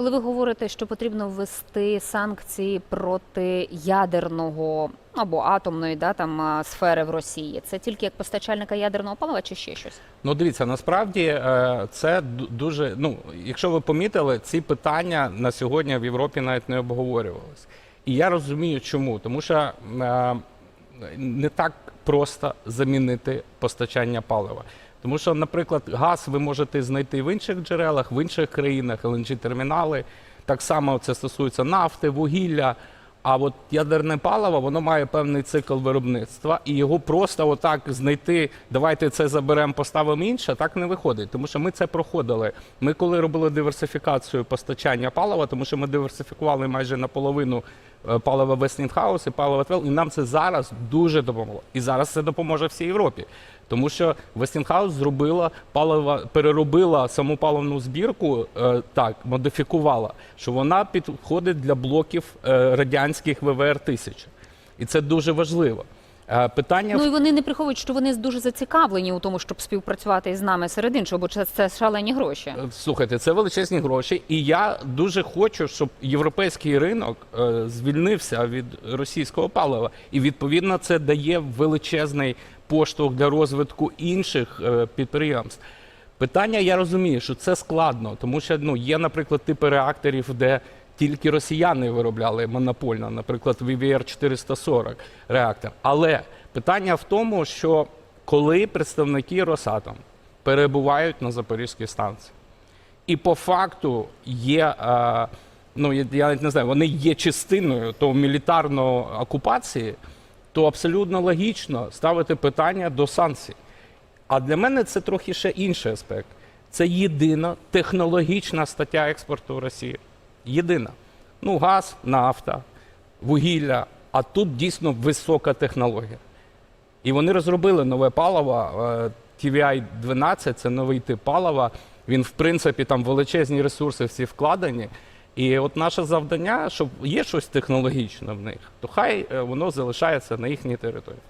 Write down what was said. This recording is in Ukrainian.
Коли ви говорите, що потрібно ввести санкції проти ядерного або атомної да, там, сфери в Росії, це тільки як постачальника ядерного палива чи ще щось? Ну, дивіться, насправді е, це дуже. Ну, якщо ви помітили, ці питання на сьогодні в Європі навіть не обговорювалися. І я розумію, чому. Тому що е, не так просто замінити постачання палива. Тому що, наприклад, газ ви можете знайти в інших джерелах, в інших країнах, LNG-термінали. Так само це стосується нафти, вугілля. А от ядерне паливо, воно має певний цикл виробництва, і його просто отак знайти, давайте це заберемо, поставимо інше, так не виходить. Тому що ми це проходили. Ми коли робили диверсифікацію постачання палива, тому що ми диверсифікували майже наполовину е, палива Westinghouse і палива Твел, і нам це зараз дуже допомогло. І зараз це допоможе всій Європі. Тому що Westinghouse зробила палива, переробила саму паливну збірку, е, так, модифікувала, що вона підходить для блоків е, радянських ВВР-1000. І це дуже важливо. Питання Ну і вони не приховують, що вони дуже зацікавлені у тому, щоб співпрацювати із нами серед іншого, бо це, це шалені гроші. Е, Слухайте, це величезні гроші, і я дуже хочу, щоб європейський ринок е, звільнився від російського палива, і відповідно це дає величезний поштовх для розвитку інших е, підприємств. Питання я розумію, що це складно, тому що ну є, наприклад, типи реакторів, де тільки росіяни виробляли монопольно, наприклад, VVR 440 реактор. Але питання в тому, що коли представники Росатом перебувають на Запорізькій станції, і по факту є, е, ну я не знаю, вони є частиною того мілітарної окупації, то абсолютно логічно ставити питання до санкцій. А для мене це трохи ще інший аспект. Це єдина технологічна стаття експорту в Росії. Єдина. Ну, газ, нафта, вугілля, а тут дійсно висока технологія. І вони розробили нове паливо. е, TVI-12 це новий тип палива. Він, в принципі, там величезні ресурси всі вкладені. І от наше завдання, щоб є щось технологічне в них, то хай е, воно залишається на їхній території.